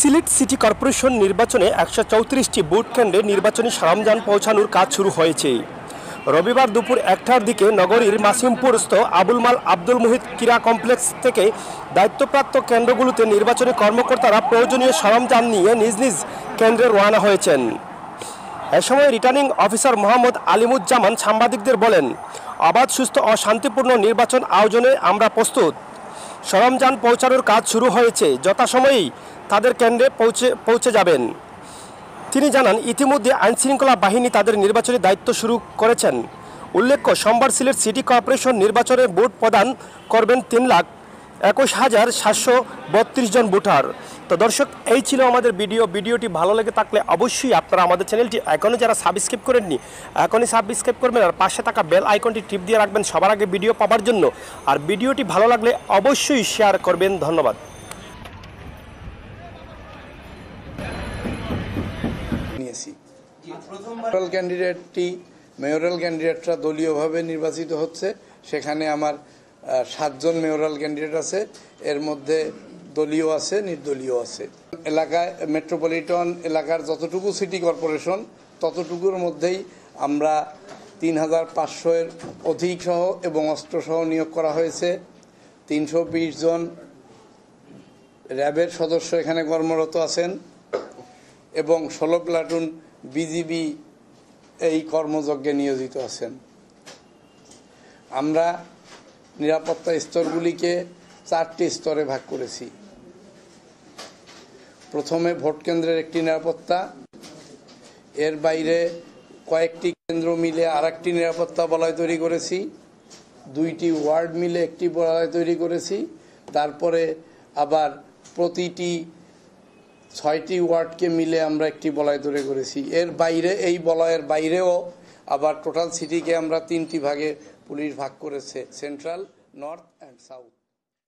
Sylhet city corporation নির্বাচনে একশো চৌত্রিশটি booth কেন্দ্রে নির্বাচনী সরঞ্জাম পৌঁছানোর কাজ শুরু হয়েছে। রবিবার দুপুর একটার দিকে নগরীর মাসিমপুরস্থ আবুল মাল আব্দুল মুহিত ক্রীড়া কমপ্লেক্স থেকে দায়িত্বপ্রাপ্ত কেন্দ্রগুলোতে নির্বাচনী কর্মকর্তারা প্রয়োজনীয় সরঞ্জাম নিয়ে নিজ নিজ কেন্দ্রে রওনা হয়েছেন। এ সময় রিটার্নিং অফিসার মোহাম্মদ আলিমুজ্জামান সাংবাদিকদের বলেন, অবাধ, সুস্থ ও শান্তিপূর্ণ নির্বাচন আয়োজনে আমরা প্রস্তুত। সরঞ্জাম পৌঁছানোর কাজ শুরু হয়েছে। যথাসময়েই তাদের কেন্দ্রে পৌঁছে পৌঁছে যাবেন। তিনি জানান, ইতিমধ্যে আইনশৃঙ্খলা বাহিনী তাদের নির্বাচনী দায়িত্ব শুরু করেছেন। উল্লেখ্য, সোমবার সিলেট সিটি কর্পোরেশন নির্বাচনে ভোট প্রদান করবেন তিন লাখ একুশ হাজার সাতশো বত্রিশ জন ভোটার। তো দর্শক, এই ছিল আমাদের ভিডিও। ভিডিওটি ভালো লেগে থাকলে অবশ্যই আপনারা আমাদের চ্যানেলটি এখনও যারা সাবস্ক্রাইব করেননি, এখনই সাবস্ক্রাইব করবেন আর পাশে থাকা বেল আইকনটি টিপ দিয়ে রাখবেন সবার আগে ভিডিও পাওয়ার জন্য। আর ভিডিওটি ভালো লাগলে অবশ্যই শেয়ার করবেন। ধন্যবাদ। ক্যান্ডিডেটটি মেয়রাল ক্যান্ডিডেটরা দলীয়ভাবে নির্বাচিত হচ্ছে। সেখানে আমার সাতজন মেয়রাল ক্যান্ডিডেট আছে। এর মধ্যে দলীয় আছে, নির্দলীয় আছে। এলাকায় মেট্রোপলিটন এলাকার যতটুকু সিটি কর্পোরেশন ততটুকুর মধ্যেই আমরা তিন হাজার পাঁচশো এর অধিক সহ এবং অস্ত্রসহ নিয়োগ করা হয়েছে। তিনশো বিশ জন র্যাবের সদস্য এখানে কর্মরত আছেন এবং ষোলো প্লাটুন বিজিবি এই কর্মযজ্ঞে নিয়োজিত আছেন। আমরা নিরাপত্তা স্তরগুলিকে চারটি স্তরে ভাগ করেছি। প্রথমে ভোট কেন্দ্রের একটি নিরাপত্তা, এর বাইরে কয়েকটি কেন্দ্র মিলে আর একটি নিরাপত্তা বলয় তৈরি করেছি, দুইটি ওয়ার্ড মিলে একটি বলয় তৈরি করেছি, তারপরে আবার প্রতিটি ছয়টি ওয়ার্ডকে মিলে আমরা একটি বলয় তৈরি করেছি। এর বাইরে, এই বলয়ের বাইরেও আবার টোটাল সিটিকে আমরা তিনটি ভাগে পুলিশ ভাগ করেছে, সেন্ট্রাল north and south.